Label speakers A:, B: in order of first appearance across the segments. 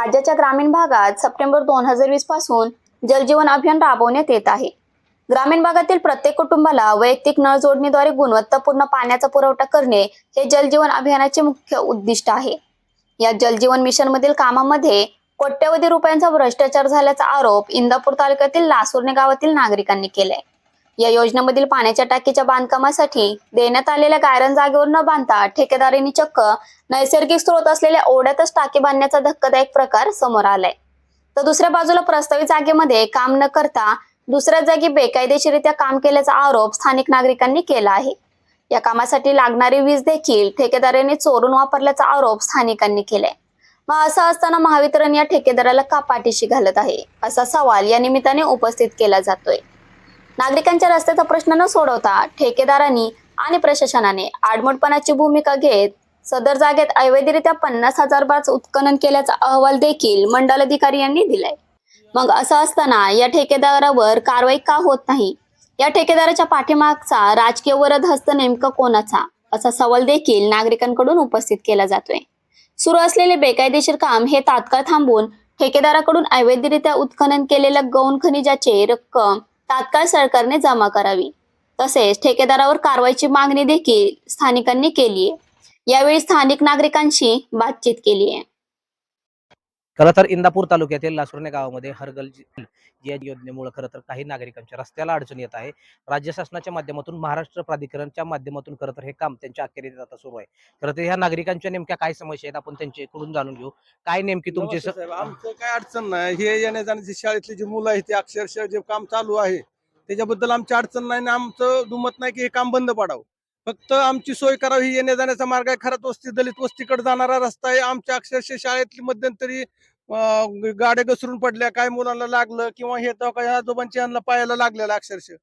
A: राज्याच्या ग्रामीण भागात सप्टेंबर दोन हजार वीसपासून जलजीवन अभियान राबवण्यात येत आहे. ग्रामीण भागातील प्रत्येक कुटुंबाला वैयक्तिक नळ जोडणीद्वारे गुणवत्तापूर्ण पाण्याचा पुरवठा करणे हे जलजीवन अभियानाचे मुख्य उद्दिष्ट आहे. या जलजीवन मिशन मधील कामामध्ये कोट्यवधी रुपयांचा भ्रष्टाचार झाल्याचा आरोप इंदापूर तालुक्यातील लासुर्णे गावातील नागरिकांनी केलाय. या योजनेमधील पाण्याच्या टाकीच्या बांधकामासाठी देण्यात आलेल्या गायरन जागेवर न बांधता ठेकेदारीने चक्क नैसर्गिक स्रोत असलेल्या ओढ्यातच टाकी बांधण्याचा धक्कादायक प्रकार समोर आलाय. तर दुसऱ्या बाजूला प्रस्तावित जागेमध्ये काम न करता दुसऱ्या जागी बेकायदेशीरित्या काम केल्याचा आरोप स्थानिक नागरिकांनी केला आहे. या कामासाठी लागणारी वीज देखील ठेकेदाराने चोरून वापरल्याचा आरोप स्थानिकांनी केलाय. मग असं असताना महावितरण या ठेकेदाराला का पाठीशी घालत आहे? असा सवाल या निमित्ताने उपस्थित केला जातोय. नागरिकांच्या रस्त्याचा प्रश्न न सोडवता ठेकेदारांनी आणि प्रशासनाने आडमटपणाची भूमिका घेत सदर जागेत अवैधरित्या पन्नास हजार बार उत्खनन केल्याचा अहवाल देखील मंडल अधिकारी यांनी दिलाय. मग असं असताना या ठेकेदारावर कारवाई का होत नाही? या ठेकेदाराच्या पाठीमागचा राजकीय वरद हस्त नेमका कोणाचा? असा सवाल देखील नागरिकांकडून उपस्थित केला जातोय. सुरू असलेले बेकायदेशीर काम हे तात्काळ थांबवून ठेकेदाराकडून अवैधरित्या उत्खनन केलेल्या गौण खनिजाचे रक्कम तात्काळ सरकारने जमा करावी. तसेच ठेकेदारावर कारवाईची मागणी देखील स्थानिकांनी केली आहे यावेळी स्थानिक नागरिकांशी बातचीत केली आहे
B: खरं तर इंदापूर तालुक्यातील लासुर्णे गावामध्ये हरगल या योजनेमुळे खरं तर काही नागरिकांच्या रस्त्याला अडचण येत आहे. राज्य शासनाच्या माध्यमातून महाराष्ट्र प्राधिकरणच्या माध्यमातून खरं तर हे काम त्यांच्या अखेरीत आता सुरू आहे. खरं तर ह्या नागरिकांच्या नेमक्या काय समस्या आहेत आपण त्यांच्याकडून जाणून घेऊ. काय नेमकी तुमची
C: आमचं काय अडचण नाही. हे येण्या जाण्याची शाळेतली जी मुलं आहेत ते अक्षरशः जे काम चालू आहे त्याच्याबद्दल आमची अडचण नाही आणि आमचं दुमत नाही की हे काम बंद पाडावं. फक्त आमची सोय करावी ही येण्या जाण्याचा मार्ग आहे. खरंच वस्ती दलित वस्तीकडे जाणारा रस्ता आहे. आमच्या अक्षरशः शाळेतली मध्यंतरी गाड्या घसरून पडल्या काय मुलांना लागलं किंवा हे तो काय आजोबांची यांना पायाला लागलेलं अक्षरशः.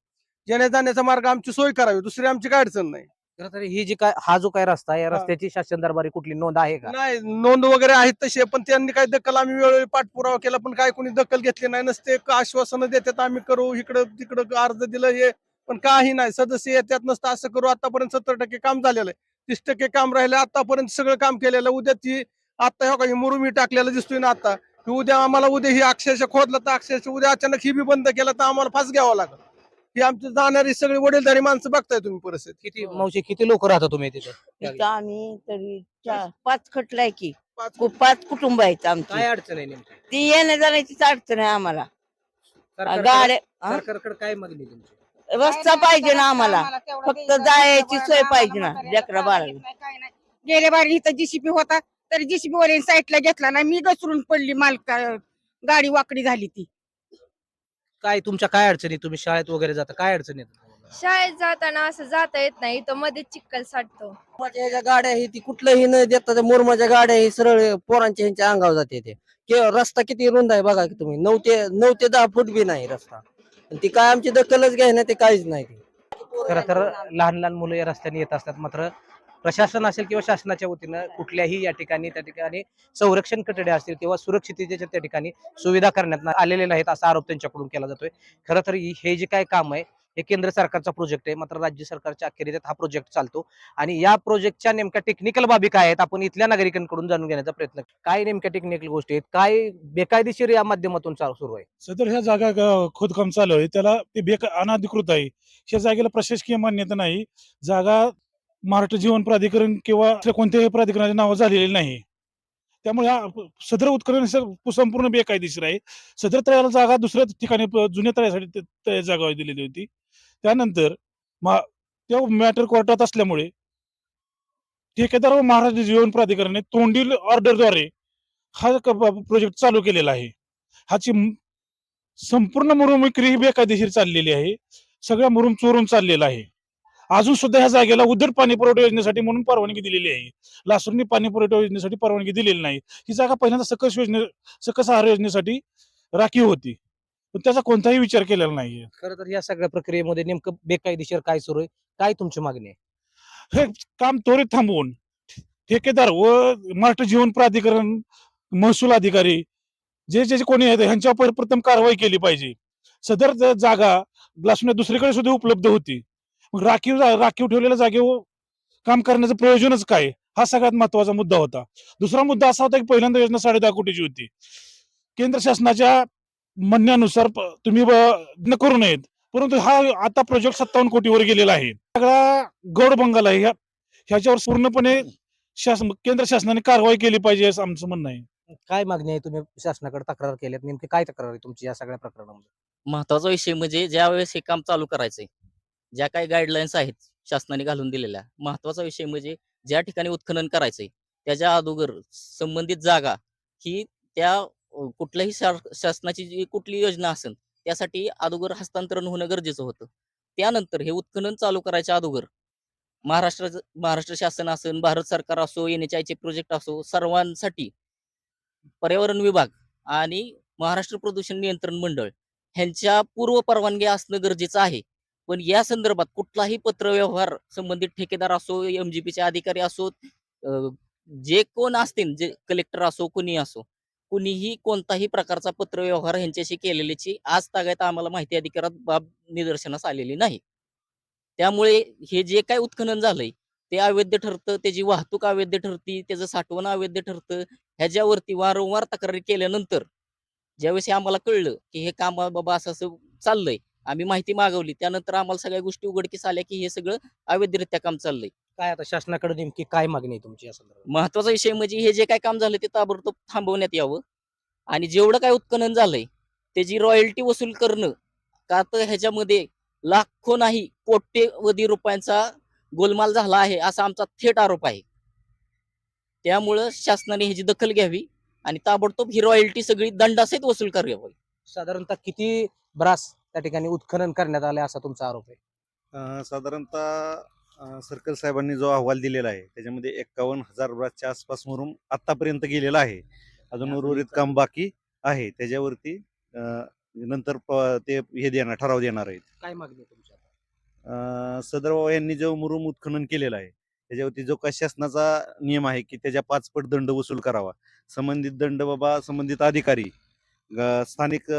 C: येण्या जाण्याचा मार्ग आमची सोय करावी दुसरी आमची काय अडचण नाही.
B: खरं तर ही जी काय हा जो काय रस्ता आहे या. रस्त्याची शासन दरबारी कुठली नोंद आहे का?
C: नाही नोंद वगैरे आहेत तसे पण त्यांनी काही दखल आम्ही वेळोवेळी पाठपुरावा केला पण काय कोणी दखल घेतली नाही. नसते आश्वासन देतात आम्ही करू इकडं तिकडं अर्ज दिलं हे पण काही नाही. सदस्य येतात नसतं. असं करू आतापर्यंत सत्तर टक्के काम झालेलं आहे. तीस टक्के काम राहिलं. आतापर्यंत सगळं काम केलेलं आहे. उद्या ती आता हो का मुरुमी टाकलेलं दिसतोय ना आता. की उद्या आम्हाला उद्या ही अक्षरशः खोदलं तर अक्षरशः उद्या अचानक ही बी बंद केलं तर आम्हाला फास घ्यावा लागेल. ही आमची जाणारी सगळी वडीलधारी माणसं बघताय तुम्ही परिस्थिती.
B: किती मावशी किती लोक राहता तुम्ही तिथे?
D: इथं आम्ही तरी चार पाच खटलाय की.
C: पाच
D: कु- पाच कुटुंब आहेत
B: काय
D: आमची
B: अडचण आहे नेमकी?
D: ती येण्या जाण्याचीच अडचण आहे आम्हाला.
B: सरकारकडे-
D: गाड्या हा?
B: सरकारकडे काय मागणी आहे तुमची?
D: रस्ता पाहिजे ना आम्हाला. फक्त जायची सोय पाहिजे ना लेकरा बाळाला.
E: गेल्या बारी इथं जीसीपी होता तर जीसीपी वर साईडला घेतला नाही मी घसरून पडली मालका गाडी वाकडी झाली ती.
B: काय तुमच्या काय अडचणी तुम्ही शाळेत वगैरे जाता काय अडचणी
F: शाळेत जाताना असं जाता येत नाही तर मध्ये चिक्कल साठतो.
G: ह्याच्या गाड्या आहे ती कुठलंही न देता त्या मुरमाच्या गाड्या ही सरळ पोरांच्या ह्यांच्या अंगावर जाते ते. के- रस्ता किती रुंद आहे बघा की तुम्ही. नऊ ते नऊ ते दहा फूट बी नाही रस्ता. आणि ती काय आमची दखलच घ्याय ना ते काहीच नाही. खर
B: खरं तर लहान लहान मुलं या रस्त्याने येत असतात. मात्र प्रशासन असेल किंवा शासनाच्या वतीनं कुठल्याही या ठिकाणी त्या ठिकाणी संरक्षण कटडे असतील किंवा सुरक्षिततेच्या त्या ठिकाणी सुविधा करण्यात आलेल्या नाहीत असा आरोप त्यांच्याकडून केला जातोय. खरं तर हे जे काय काम आहे हे केंद्र सरकारचा प्रोजेक्ट आहे. मात्र राज्य सरकारच्या अखेरीत हा प्रोजेक्ट चालतो. आणि या प्रोजेक्टच्या नेमक्या टेक्निकल बाबी काय आहेत आपण इथल्या नागरिकांकडून जाणून घेण्याचा प्रयत्न काय नेमक्या टेक्निकल गोष्टी आहेत? काय बेकायदेशीर या माध्यमातून चालू सुरू आहे?
H: सदर ह्या जागा खोदकाम चालू आहे. त्याला ते बेक अनाधिकृत आहे. ह्या जागेला प्रशासकीय मान्यता नाही. जागा महाराष्ट्र जीवन प्राधिकरण किंवा कोणत्याही प्राधिकरणाच्या नावं झालेली नाही. त्यामुळे हा सदर उत्खनन संपूर्ण बेकायदेशीर आहे. सदर तळ्याला जागा दुसऱ्या ठिकाणी जुन्या तळ्यासाठी जागा दिलेली होती. त्यानंतर मा- त्या मॅटर कोर्टात असल्यामुळे ठेकेदार व महाराष्ट्र जीवन प्राधिकरणाने तोंडील ऑर्डरद्वारे हा प्रोजेक्ट चालू केलेला आहे. हाची संपूर्ण मुरुम विक्री ही बेकायदेशीर चाललेली आहे. सगळ्या मुरुम चोरून चाललेला आहे. अजून सुद्धा ह्या जागेला उद्धट पाणी पुरवठा योजनेसाठी म्हणून परवानगी दिलेली आहे. लासूरनी पाणी पुरवठा योजनेसाठी परवानगी दिलेली नाही. ही जागा पहिल्यांदा सकस योजने सकस आहार योजनेसाठी राखीव होती. पण त्याचा कोणताही विचार केलेला नाहीये.
B: खरं तर या सगळ्या प्रक्रियेमध्ये नेमकं बेकायदेशीर काय सुरू आहे? काय तुमची मागणी आहे?
H: हे काम त्वरित थांबवून. ठेकेदार व महाराष्ट्र जीवन प्राधिकरण महसूल अधिकारी जे जे जे कोणी आहेत ह्यांच्यावर प्रथम कारवाई केली पाहिजे. सदर ज- जागा ग्लासुने दुसरीकडे सुद्धा उपलब्ध होती. मग राखीव जा- राखीव ठेवलेल्या जागेवर काम करण्याचं प्रयोजनच काय? हा सगळ्यात महत्त्वाचा मुद्दा होता. दुसरा मुद्दा असा होता की पहिल्यांदा योजना साडे दहा कोटीची होती. केंद्र शासनाच्या म्हणण्यानुसार तुम्ही करू नयेत. परंतु हा आता प्रोजेक्ट सत्तावन्न कोटीवर गेलेला आहे. सगळा गौड बंगाल आहे. ह्या- ह्याच्यावर पूर्णपणे शासन केंद्र शासनाने कारवाई केली पाहिजे असं आमचं म्हणणं आहे.
B: काय मागणी आहे तुम्ही शासनाकडे तक्रार केल्यात? नेमकी काय तक्रार आहे तुमची या सगळ्या प्रकरणामध्ये?
I: महत्त्वाचा विषय म्हणजे ज्या वेळेस हे काम चालू करायचंय ज्या काही गाईडलाईन्स आहेत शासनाने घालून दिलेल्या महत्त्वाचा विषय म्हणजे ज्या ठिकाणी उत्खनन करायचंय त्याच्या अगोदर संबंधित जागा ही त्या कुठल्याही शार- शासनाची जी कुठली योजना असेल त्यासाठी अगोदर हस्तांतरण होणं गरजेचं होतं. त्यानंतर हे उत्खनन चालू करायच्या अगोदर महाराष्ट्र महाराष्ट्र शासन असेल भारत सरकार असो एन एच आयचे प्रोजेक्ट असो सर्वांसाठी पर्यावरण विभाग आणि महाराष्ट्र प्रदूषण नियंत्रण मंडळ ह्यांच्या पूर्व परवानगी असणं गरजेचं आहे. पण या संदर्भात कुठलाही पत्रव्यवहार संबंधित ठेकेदार असो एमजीपीचे अधिकारी असो जे कोण असतील जे कलेक्टर असो कुणी असो कुणीही कोणताही प्रकारचा पत्रव्यवहार ह्यांच्याशी केलेल्याची आज तागायत आम्हाला माहिती अधिकारात बाब निदर्शनास आलेली नाही. त्यामुळे हे जे काय उत्खनन झालंय ते अवैध ठरतं त्याची वाहतूक अवैध ठरती त्याचं साठवण अवैध ठरतं ह्याच्यावरती वारंवार तक्रारी केल्यानंतर ज्यावेळेस हे आम्हाला कळलं की हे काम बाबा असं असं चाललंय आम्ही माहिती मागवली त्यानंतर आम्हाला सगळ्या गोष्टी उघडकीस आल्या की हे सगळं अवैधरित्या काम चाललंय.
B: काय आता शासनाकडे नेमकी काय मागणी आहे तुमची या संदर्भात?
I: महत्त्वाचा विषय म्हणजे हे जे काय काम झालं ते ताबडतोब थांबवण्यात यावं. आणि जेवढं काय उत्खनन झालंय त्याची रॉयल्टी वसूल करणं का तर ह्याच्यामध्ये लाखो नाही कोट्यवधी रुपयांचा गोलमाल झाला आहे असा आमचा थेट आरोप आहे. त्यामुळं शासनाने ह्याची दखल घ्यावी आणि ताबडतोब ही रॉयल्टी सगळी दंडासहित वसूल करावी.
B: साधारणतः किती ब्रास त्या ठिकाणी उत्खनन करण्यात आले असा तुमचा आरोप आहे?
J: साधारणतः सर्कल साहेबांनी जो अहवाल दिलेला आहे त्याच्यामध्ये एक्कावन्न हजार ब्रासच्या आसपास मुरुम आतापर्यंत गेलेला आहे. अजून उर्वरित काम बाकी आहे. त्याच्यावरती नंतर ते हे देणार ठराव देणार आहेत.
B: काय मागणी आहे तुमची आता?
J: अं, सदर बाबा यांनी जो मुरुम उत्खनन केलेला आहे त्याच्यावरती जो काही शासनाचा नियम आहे की त्याच्या पाचपट दंड वसूल करावा. संबंधित दंड बाबा संबंधित अधिकारी स्थानिक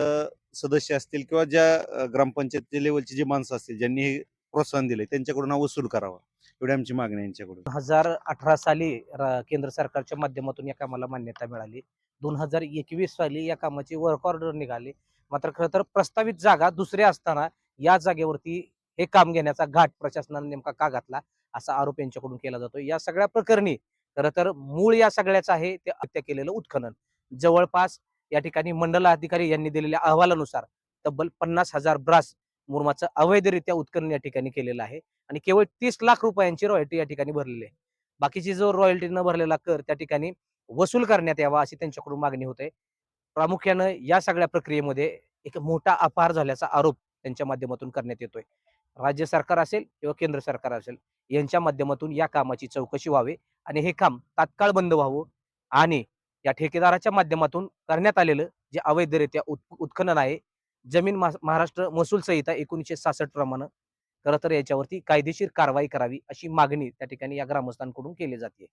J: सदस्य असतील किंवा ज्या ग्रामपंचायतच्या लेवलची जी माणसं असतील ज्यांनी हे प्रोत्साहन दिले त्यांच्याकडून वसूल करावा. एवढी आमची मागणी यांच्याकडून.
B: दोन हजार अठरा साली रा- केंद्र सरकारच्या माध्यमातून या कामाला मान्यता मिळाली. दोन हजार एकवीस साली या कामाची वर्क ऑर्डर निघाली. मात्र खरं तर प्रस्तावित जागा दुसऱ्या असताना या जागेवरती हे काम घेण्याचा घाट प्रशासनाने नेमका का घातला असा आरोप यांच्याकडून केला जातो. या सगळ्या प्रकरणी खरं तर मूळ या सगळ्याचं आहे ते हत्या केलेलं उत्खनन. जवळपास या ठिकाणी मंडल अधिकारी यांनी दिलेल्या अहवालानुसार तब्बल पन्नास हजार ब्रास मुरमाचं अवैधरित्या उत्खनन या ठिकाणी केलेलं आहे आणि केवळ तीस लाख रुपयांची रॉयल्टी या ठिकाणी भरलेली आहे. बाकीची जो रॉयल्टी न भरलेला कर त्या ठिकाणी वसूल करण्यात यावा अशी त्यांच्याकडून मागणी होते. प्रामुख्यानं या सगळ्या प्रक्रियेमध्ये एक मोठा अपहार झाल्याचा आरोप त्यांच्या माध्यमातून करण्यात येतोय. राज्य सरकार असेल किंवा केंद्र सरकार असेल यांच्या माध्यमातून या कामाची चौकशी व्हावी आणि हे काम तात्काळ बंद व्हावं आणि या ठेकेदाराच्या माध्यमातून करण्यात आलेलं जे अवैधरित्या उत् उत्खनन आहे जमीन महाराष्ट्र महसूल संहिता एकोणीसशे सासष्ट प्रमाणे खरं तर याच्यावरती कायदेशीर कारवाई करावी अशी मागणी त्या ठिकाणी या ग्रामस्थांकडून केली जाते.